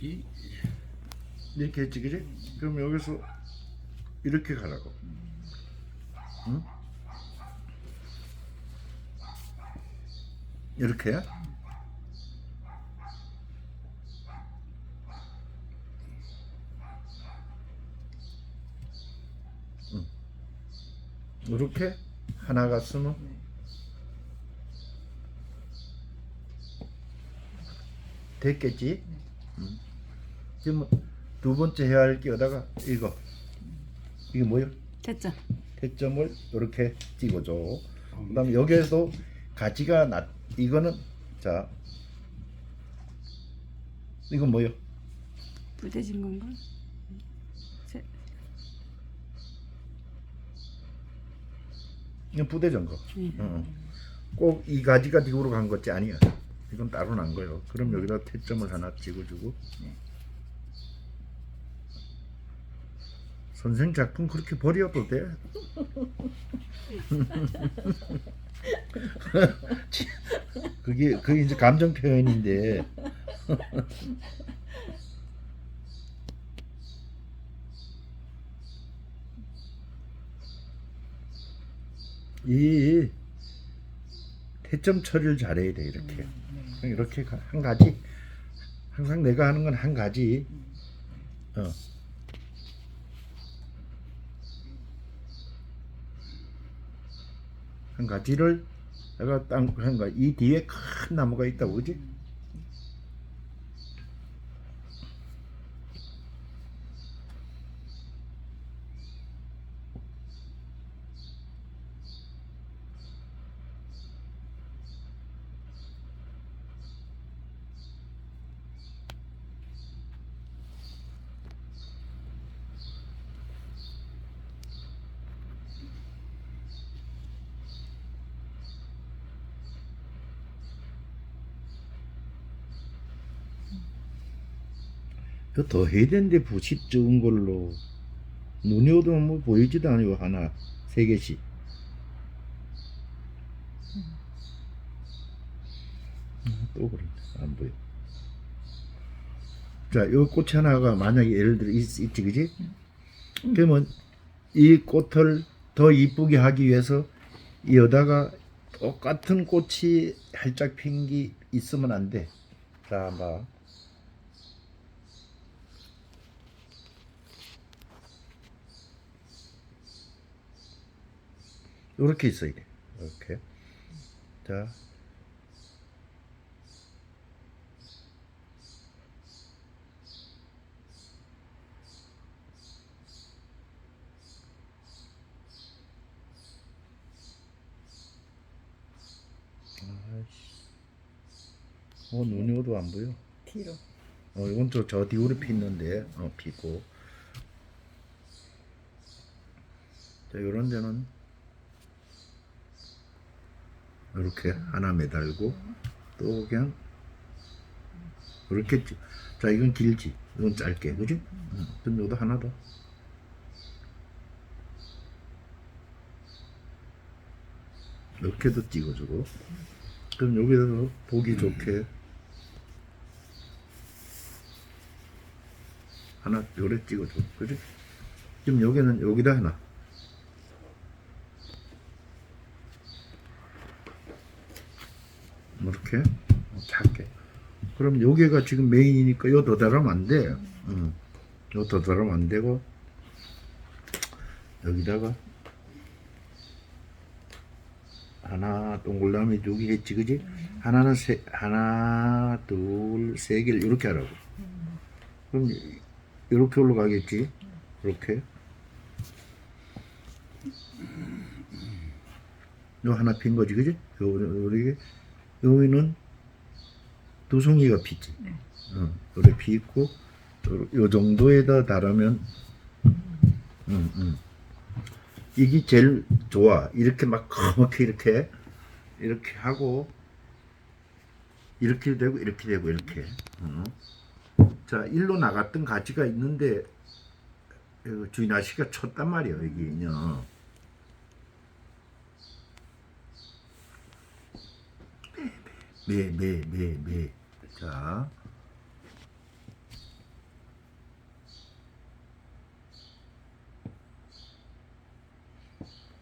이 이렇게 했지 그지? 그럼 여기서 이렇게 가라고 응? 이렇게야? 응. 이렇게 하나가 쓰면 됐겠지? 응. 지금 두 번째 해야 할 게 어다가 이거 이게 뭐요? 됐죠? 태점을 이렇게 찍어줘. 그다음 에 여기에도 가지가 낮 이거는 자 이건 뭐요? 부대진 건가? 세- 이건 부대전 거. 예. 꼭이 가지가 뒤로 간 것이 아니야. 이건 따로 난 거예요. 그럼 여기다 태점을 하나 찍어주고. 선생 작품 그렇게 버려도 돼. 그게 그게 이제 감정 표현인데. 이 태점 처리를 잘해야 돼 이렇게 이렇게 가- 한 가지 항상 내가 하는 건 한 가지 어. 한 가지를 내가 땅한가이 뒤에 큰 나무가 있다고 그지? 더 해야 되는데 부식 적은 걸로. 눈이 오면 뭐 보이지도 않아요 하나. 세 개씩. 음, 또 그런데 안 보여. 자 요 꽃 하나가 만약에 예를 들어 있, 있지 그지? 그러면 이 꽃을 더 이쁘게 하기 위해서 여다가 똑같은 꽃이 활짝 핀 게 있으면 안돼. 자 봐. 이렇게 있어야 돼. 이렇게. 자. 아이씨. 어, 눈이 오도 안 보여. 뒤로. 어, 이건 저, 저 뒤로 피는데, 어, 피고. 자, 요런 데는 이렇게 하나 매달고, 또 그냥, 이렇게, 찌- 자, 이건 길지. 이건 짧게, 그지? 응. 그럼 여기도 하나 더. 이렇게도 찍어주고. 그럼 여기서 보기 좋게 하나 요래 찍어줘 그지? 지금 여기는 여기다 하나 뭐 이렇게 작게. 그럼 여기가 지금 메인이니까 요더 달으면 안 돼. 응. 요더 달으면 안 되고. 여기다가 하나 동글라미 두 개 했지 그지? 하나는 세 하나 둘 세 개를 이렇게 하라고. 그럼 이렇게 올라가겠지? 이렇게. 요 하나 핀 거지 그지? 요, 요게 여기는 두 송이가 피지. 어, 요래 피 있고 요, 요 정도에다 달하면 음, 음. 이게 제일 좋아. 이렇게 막 커멓게 이렇게 이렇게 하고 이렇게 되고 이렇게 되고 이렇게. 어. 자 일로 나갔던 가지가 있는데 어, 주인 아씨가 쳤단 말이에요 여기는 매, 매, 매, 매. 자.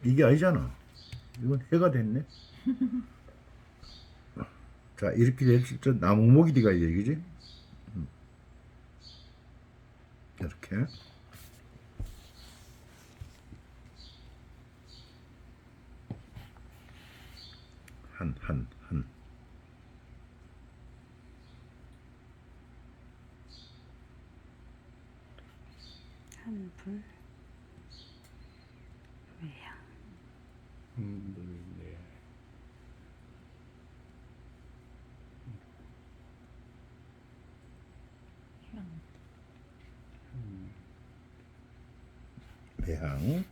이게 아니잖아. 이건 해가 됐네. 자, 이렇게 됐을 때 나무목이 리가 얘기지? 음. 이렇게. 한, 한, 한. 한불 외양 배향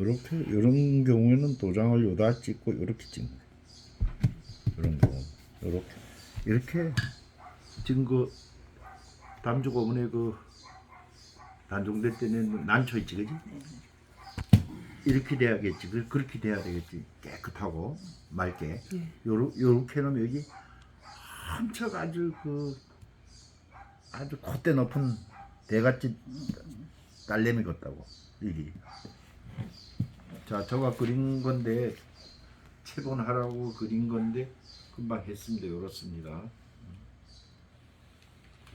이렇게 이런 경우에는 도장을 요다 찍고 이렇게 찍는. 이런 경우 이렇게 이렇게 찍은 거 담주 고문에 그 단종될 때는 난초 있지 그지? 이렇게 돼야겠지 그- 그렇게 돼야 되겠지 깨끗하고 맑게 네. 요러, 요렇게 놓으면 여기 한척 아주 그 아주 콧대 높은 대같이 딸내미 같다고 여기 자 저가 그린 건데 체본하라고 그린 건데 금방 했습니다. 이렇습니다